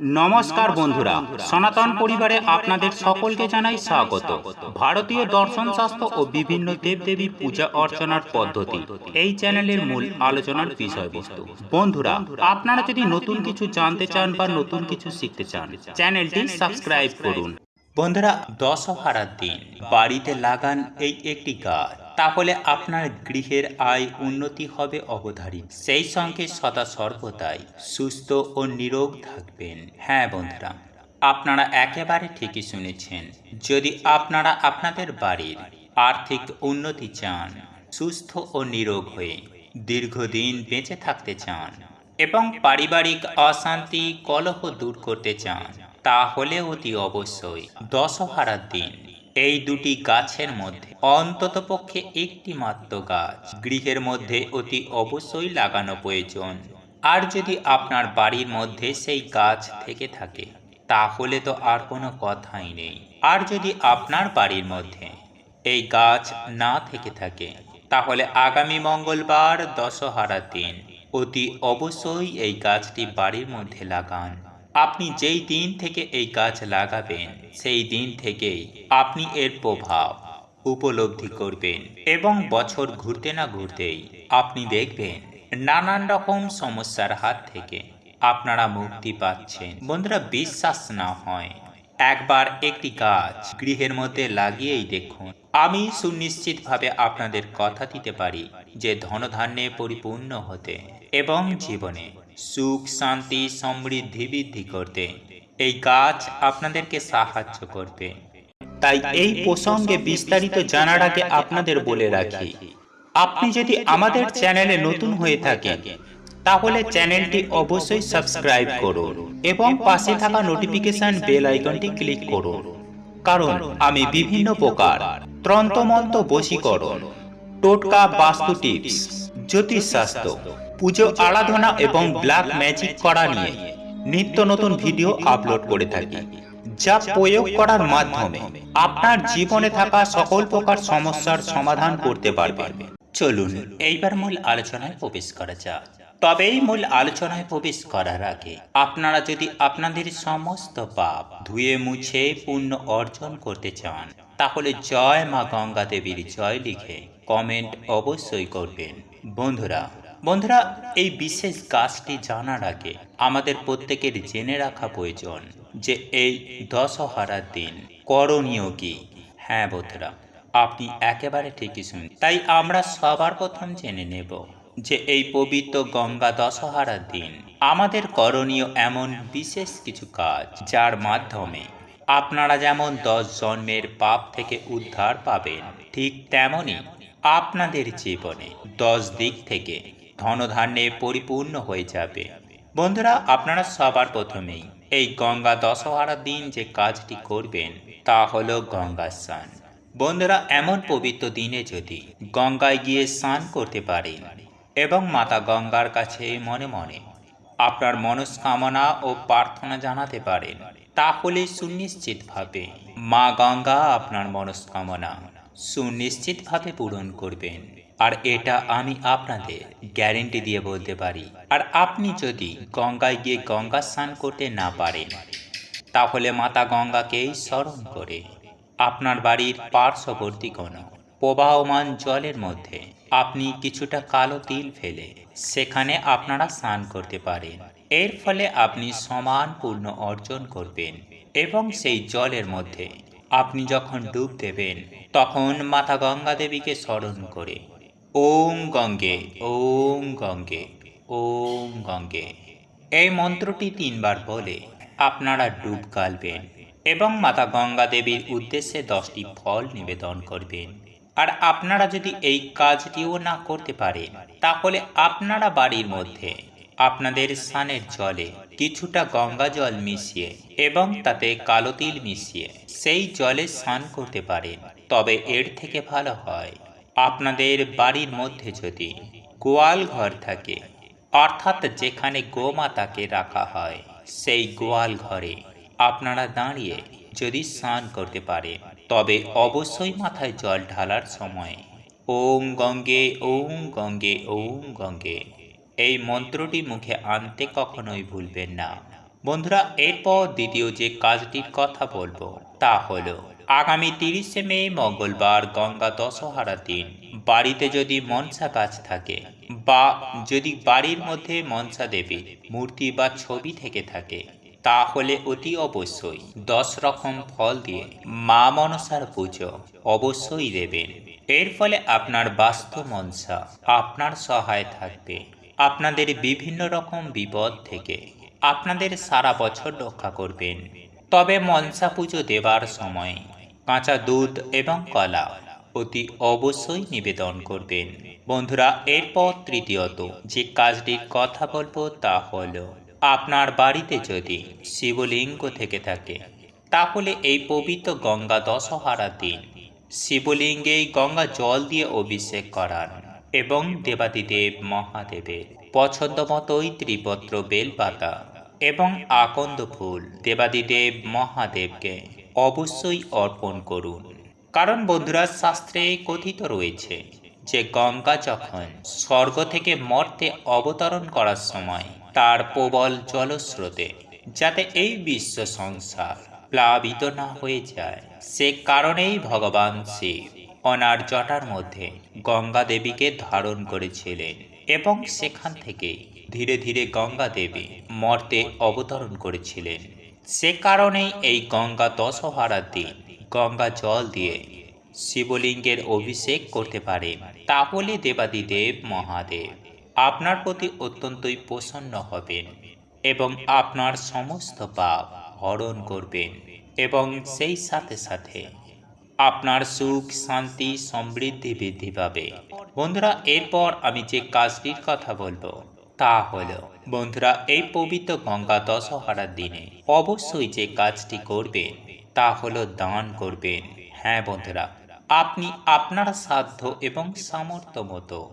নমস্কার বন্ধুরা সনাতন পরিবারে আপনাদের সকলকে জানাই স্বাগত। ভারতীয় দর্শন শাস্ত্র ও বিভিন্ন দেবদেবী পূজা অর্চনার পদ্ধতি। এই চ্যানেলের মূল আলোচনার বিষয়বস্তু বন্ধুরা আপনারা যদি নতুন কিছু জানতে চান বা নতুন কিছু শিখতে চান চ্যানেলটি সাবস্ক্রাইব করুন। বন্ধুরা দশহারার দিন বাড়িতে লাগান এই একটি গাছ। তাহলে আপনার গৃহের আয় উন্নতি হবে অবধারিত। সেই সঙ্গে সদা সর্বদাই সুস্থ ও নিরোগ থাকবেন। হ্যাঁ বন্ধুরা, আপনারা একেবারে ঠিকই শুনেছেন। যদি আপনারা আপনাদের বাড়ির আর্থিক উন্নতি চান, সুস্থ ও নিরোগ হয়ে দীর্ঘদিন বেঁচে থাকতে চান এবং পারিবারিক অশান্তি, কলহ দূর করতে চান, তাহলে অতি অবশ্যই দশহারার দিন এই দুটি গাছের মধ্যে, অন্ততপক্ষে একটি মাত্র গাছ। গৃহের মধ্যে অতি অবশ্যই লাগানো প্রয়োজন। আর যদি আপনার বাড়ির মধ্যে সেই গাছ থেকে থাকে, তাহলে তো আর কোনো কথাই নেই। আর যদি আপনার বাড়ির মধ্যে এই গাছ না থেকে থাকে, তাহলে আগামী মঙ্গলবার দশহারা দিন অতি অবশ্যই এই গাছটি বাড়ির মধ্যে লাগান। আপনি যেই দিন থেকে এই গাছ লাগাবেন, সেই দিন থেকেই আপনি এর প্রভাব উপলব্ধি করবেন এবং বছর ঘুরতে না ঘুরতেই আপনি দেখবেন নানান রকম সমস্যার হাত থেকে আপনারা মুক্তি পাচ্ছেন। বন্ধুরা, বিশ্বাস না হয়। একবার একটি গাছ গৃহের মধ্যে লাগিয়েই দেখুন। আমি সুনিশ্চিতভাবে আপনাদের কথা দিতে পারি যে ধনধান্যে পরিপূর্ণ হতে এবং জীবনে সুখ, শান্তি, সমৃদ্ধি বৃদ্ধি করতে। এই গাছ আপনাদেরকে সাহায্য করবে। তাই এই প্রসঙ্গে বিস্তারিত জানার আগে আপনাদের বলে রাখি, আপনি যদি আমাদের চ্যানেলে নতুন হয়ে থাকেন, তাহলে চ্যানেলটি অবশ্যই সাবস্ক্রাইব করুন এবং পাশে থাকা নোটিফিকেশন বেল আইকনটি ক্লিক করুন। কারণ আমি বিভিন্ন প্রকার ত্রন্তমন্ত বশীকরণ, টোটকা বাস্তু টিপস জ্যোতিষশাস্ত্র পুজো আরাধনা এবং ব্ল্যাক ম্যাজিক করা নিয়ে নিত্য নতুন ভিডিও আপলোড করে থাকি যা প্রয়োগ করার মাধ্যমে আপনার জীবনে থাকা সকল প্রকার সমস্যার সমাধান করতে পারবেন। চলুন এইবার মূল আলোচনায় প্রবেশ করা যাক। তবে এই মূল আলোচনায় প্রবেশ করার আগে আপনারা যদি আপনাদের সমস্ত পাপ ধুয়ে মুছে পূর্ণ অর্জন করতে চান তাহলে জয় মা গঙ্গা দেবীর জয় লিখে কমেন্ট অবশ্যই করবেন। বন্ধুরা বন্ধুরা, এই বিশেষ কাজটি জানার আগে আমাদের প্রত্যেকের জেনে রাখা প্রয়োজন যে এই দশহারার দিন করণীয় কি। হ্যাঁ বন্ধুরা, আপনি একেবারে ঠিকই শুনুন তাই আমরা সবার প্রথম জেনে নেব যে এই পবিত্র গঙ্গা দশহারার দিন আমাদের করণীয় এমন বিশেষ কিছু কাজ যার মাধ্যমে আপনারা যেমন দশ জন্মের পাপ থেকে উদ্ধার পাবেন, ঠিক তেমনই আপনাদের জীবনে দশ দিক থেকে ধনধান্যে পরিপূর্ণ হয়ে যাবে। বন্ধুরা, আপনারা সবার প্রথমেই এই গঙ্গা দশহারার দিন যে কাজটি করবেন, তা হলো গঙ্গা স্নান। বন্ধুরা, এমন পবিত্র দিনে যদি গঙ্গায় গিয়ে স্নান করতে পারেন এবং মাতা গঙ্গার কাছে মনে মনে আপনার মনস্কামনা ও প্রার্থনা জানাতে পারেন, তাহলে সুনিশ্চিতভাবে মা গঙ্গা আপনার মনস্কামনা সুনিশ্চিতভাবে পূরণ করবেন। আর এটা আমি আপনাদের গ্যারেন্টি দিয়ে বলতে পারি। আর আপনি যদি গঙ্গায় গিয়ে গঙ্গা স্নান করতে না পারেন, তাহলে মাতা গঙ্গাকেই স্মরণ করে আপনার বাড়ির পার্শ্ববর্তী কোনো প্রবাহমান জলের মধ্যে আপনি কিছুটা কালো তিল ফেলে সেখানে আপনারা স্নান করতে পারেন। এর ফলে আপনি সমান পূর্ণ অর্জন করবেন এবং সেই জলের মধ্যে আপনি যখন ডুব দেবেন, তখন মাতা গঙ্গা দেবীকে স্মরণ করে। ওম গঙ্গে ওম গঙ্গে ওম গঙ্গে। এই মন্ত্রটি তিনবার বলে আপনারা ডুব গালবেন এবং মাতা গঙ্গা দেবীর উদ্দেশ্যে দশটি ফল নিবেদন করবেন। আর আপনারা যদি এই কাজটিও না করতে পারেন, তাহলে আপনারা বাড়ির মধ্যে আপনাদের স্নানের জলে কিছুটা গঙ্গা জল মিশিয়ে এবং তাতে কালো তিল মিশিয়ে সেই জলে স্নান করতে পারেন। তবে এর থেকে ভালো হয়, আপনাদের বাড়ির মধ্যে যদি গোয়াল ঘর থাকে, অর্থাৎ যেখানে গোমাতাকে রাখা হয়, সেই গোয়াল ঘরে আপনারা দাঁড়িয়ে যদি স্নান করতে পারে তবে অবশ্যই মাথায় জল ঢালার সময় ওম গঙ্গে ওম গঙ্গে ওম গঙ্গে এই মন্ত্রটি মুখে আনতে কখনোই ভুলবেন না। বন্ধুরা, এরপর দ্বিতীয় যে কাজটির কথা বলব, তা হলো, আগামী তিরিশে মে, মঙ্গলবার, গঙ্গা দশহারা দিন, বাড়িতে যদি মনসা গাছ থাকে বা যদি বাড়ির মধ্যে মনসা দেবী মূর্তি বা ছবি থেকে থাকে, তাহলে অতি অবশ্যই দশ রকম ফল দিয়ে মা মনসার পুজো অবশ্যই দেবেন। এর ফলে আপনার বাস্তু মনসা, আপনার সহায় থাকবে। আপনাদের বিভিন্ন রকম বিপদ থেকে আপনাদের সারা বছর রক্ষা করবেন। তবে মনসা পুজো দেবার সময় কাঁচা দুধ এবং কলা অতি অবশ্যই নিবেদন করবেন। বন্ধুরা, এরপর তৃতীয়ত যে কাজটির কথা বলব তা হলো, আপনার বাড়িতে যদি শিবলিঙ্গ থেকে থাকে, তাহলে এই পবিত্র গঙ্গা দশহারা দিন শিবলিঙ্গে গঙ্গা জল দিয়ে অভিষেক করান। এবং দেবাদিদেব মহাদেবের পছন্দ মতোই ত্রিপত্র বেলপাতা এবং আকন্দ ফুল দেবাদিদেব মহাদেবকে অবশ্যই অর্পণ করুন। কারণ বন্ধুরা, শাস্ত্রে কথিত রয়েছে যে গঙ্গা যখন স্বর্গ থেকে মর্তে অবতরণ করার সময় তার প্রবল জলস্রোতে যাতে এই বিশ্ব সংসার প্লাবিত না হয়ে যায়, সে কারণেই ভগবান শিব অনার জটার মধ্যে গঙ্গা দেবীকে ধারণ করেছিলেন এবং সেখান থেকে ধীরে ধীরে গঙ্গা দেবী মর্তে অবতরণ করেছিলেন। সে কারণেই এই গঙ্গা দশহারার দিন গঙ্গা জল দিয়ে শিবলিঙ্গের অভিষেক করতে পারেন তাহলে দেবাদিদেব মহাদেব আপনার প্রতি অত্যন্তই প্রসন্ন হবেন এবং আপনার সমস্ত পাপ হরণ করবেন এবং সেই সাথে সাথে আপনার সুখ, শান্তি, সমৃদ্ধি বৃদ্ধি পাবে। বন্ধুরা, এরপর আমি যে কাজটির কথা বলব, তা হলো, বন্ধুরা, এই পবিত্র গঙ্গা দশহারার দিনে অবশ্যই যে কাজটি করবেন, তা হলো দান করবেন। হ্যাঁ বন্ধুরা, আপনি আপনার সাধ্য এবং সামর্থ্য মতো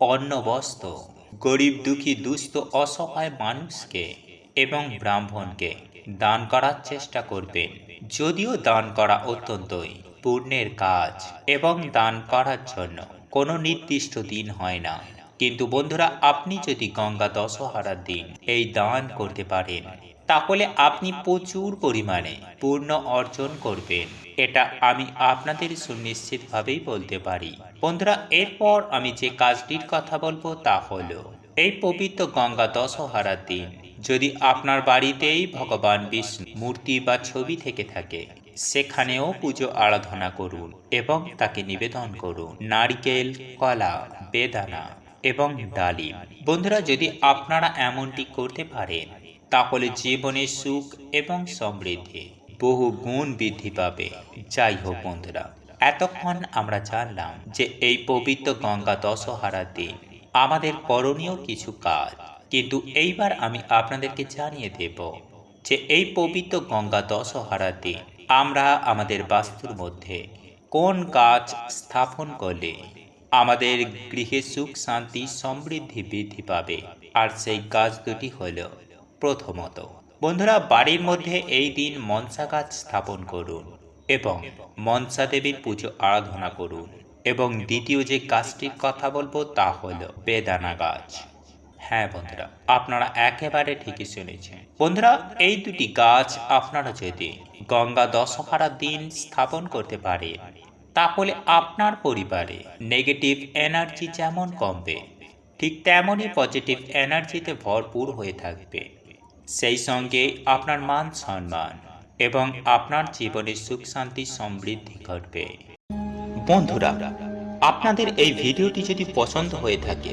অন্ন বস্ত্র গরিব, দুঃখী, দুস্থ, অসহায় মানুষকে এবং ব্রাহ্মণকে দান করার চেষ্টা করবেন। যদিও দান করা অত্যন্তই পুণ্যের কাজ এবং দান করার জন্য। কোনো নির্দিষ্ট দিন হয় না। কিন্তু বন্ধুরা, আপনি যদি গঙ্গা দশহারার দিন এই দান করতে পারেন, তাহলে আপনি প্রচুর পরিমাণে পূর্ণ অর্জন করবেন। এটা আমি আপনাদের সুনিশ্চিতভাবেই বলতে পারি। বন্ধুরা, এরপর আমি যে কাজটির কথা বলব তা হলো, এই পবিত্র গঙ্গা দশহারার দিন যদি আপনার বাড়িতেই ভগবান বিষ্ণু মূর্তি বা ছবি থেকে থাকে সেখানেও পুজো আরাধনা করুন এবং তাকে নিবেদন করুন। নারকেল, কলা, বেদানা এবং ডালিম। বন্ধুরা, যদি আপনারা এমনটি করতে পারেন, তাহলে জীবনে সুখ এবং সমৃদ্ধি, বহু গুণ বৃদ্ধি পাবে। যাই হোক বন্ধুরা, এতক্ষণ আমরা জানলাম যে এই পবিত্র গঙ্গা দশহারা দিন আমাদের করণীয় কিছু কাজ। কিন্তু এইবার আমি আপনাদেরকে জানিয়ে দেব যে এই পবিত্র গঙ্গা দশহারার দিন আমরা আমাদের বাস্তুর মধ্যে কোন গাছ স্থাপন করলে আমাদের গৃহে সুখ, শান্তি, সমৃদ্ধি বৃদ্ধি পাবে? আর সেই গাছ দুটি হল প্রথমত, বন্ধুরা, বাড়ির মধ্যে এই দিন মনসা গাছ স্থাপন করুন এবং মনসা দেবীর পুজো আরাধনা করুন এবং দ্বিতীয় যে গাছটির কথা বলব তা হল বেদানা গাছ। হ্যাঁ বন্ধুরা, আপনারা একেবারে ঠিকই শুনেছেন। বন্ধুরা, এই দুটি গাছ আপনারা যদি গঙ্গা দশহারার দিন স্থাপন করতে পারেন তাহলে আপনার পরিবারে নেগেটিভ এনার্জি যেমন কমবে, ঠিক তেমনই পজিটিভ এনার্জিতে ভরপুর হয়ে থাকবে। সেই সঙ্গে আপনার মান সম্মান এবং আপনার জীবনে সুখ শান্তি সমৃদ্ধি ঘটবে। বন্ধুরা, আপনাদের এই ভিডিওটি যদি পছন্দ হয়ে থাকে